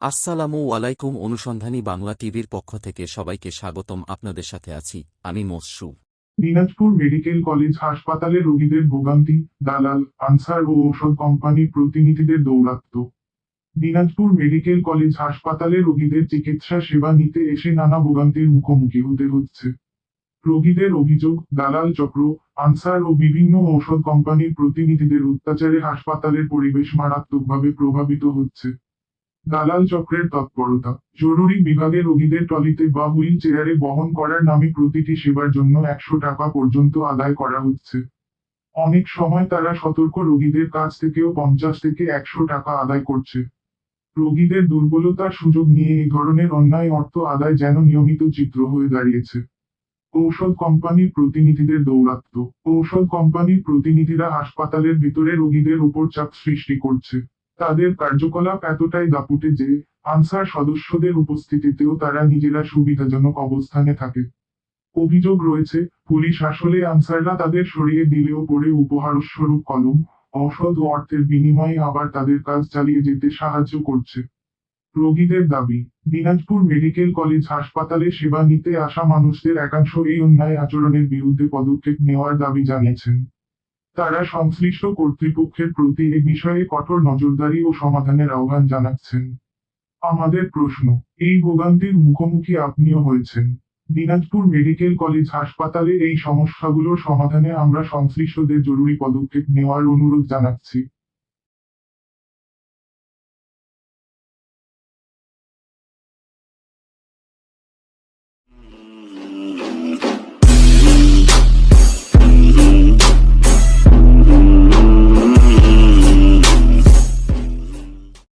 আসসালামু আলাইকুম অনুসন্ধানী বাংলা টিভির পক্ষ থেকে সবাইকে স্বাগতম। আপনাদের সাথে আছি আমি মসু দিনাজপুর মেডিকেল কলেজ হাসপাতালে রোগীদের ভোগান্তি, দালাল, আনসার ও ঔষধ কোম্পানির প্রতিনিধিদের দৌরাত্ম্য। দিনাজপুর মেডিকেল কলেজ হাসপাতালে রোগীদের চিকিৎসা সেবা নিতে এসে নানা ভোগান্তির মুখোমুখি হতে হচ্ছে। রোগীদের অভিযোগ, দালাল চক্র, আনসার ও বিভিন্ন ঔষধ কোম্পানির প্রতিনিধিদের অত্যাচারে হাসপাতালের পরিবেশ মারাত্মকভাবে প্রভাবিত হচ্ছে। দালাল চক্রের তৎপরতা, জরুরি বিভাগে রোগীদের টলিতে বা হুইল চেয়ারে বহন করার নামে প্রতিটি সেবার জন্য একশো টাকা পর্যন্ত আদায় করা হচ্ছে। অনেক সময় তারা সতর্ক রোগীদের কাছ থেকেও পঞ্চাশ থেকে একশো টাকা আদায় করছে। রোগীদের দুর্বলতার সুযোগ নিয়ে এই ধরনের অন্যায় অর্থ আদায় যেন নিয়মিত চিত্র হয়ে দাঁড়িয়েছে। ঔষধ কোম্পানির প্রতিনিধিদের দৌরাত্ম। ঔষধ কোম্পানির প্রতিনিধিরা হাসপাতালের ভিতরে রোগীদের উপর চাপ সৃষ্টি করছে। তাদের কার্যকলাপ এতটাই দাপুটে যে, আনসার সদস্যদের উপস্থিতিতেও তারা নিজেরা সুবিধাজনক অবস্থানে থাকে। অভিযোগ রয়েছে, পুলিশ আসলে আনসাররা তাদের সরিয়ে দিলেও পরে উপহারস্বরূপ কলম ঔষধ ও অর্থের বিনিময়ে আবার তাদের কাজ চালিয়ে যেতে সাহায্য করছে। রোগীদের দাবি, দিনাজপুর মেডিকেল কলেজ হাসপাতালে সেবা নিতে আসা মানুষদের একাংশ এই অন্যায় আচরণের বিরুদ্ধে পদক্ষেপ নেওয়ার দাবি জানিয়েছেন। তারা সংশ্লিষ্ট কর্তৃপক্ষের প্রতি এ বিষয়ে কঠোর নজরদারি ও সমাধানের আহ্বান জানাচ্ছেন। আমাদের প্রশ্ন, এই ভোগান্তির মুখোমুখি আপনিও হয়েছেন। দিনাজপুর মেডিকেল কলেজ হাসপাতালে এই সমস্যাগুলোর সমাধানে আমরা সংশ্লিষ্টদের জরুরি পদক্ষেপ নেওয়ার অনুরোধ জানাচ্ছি।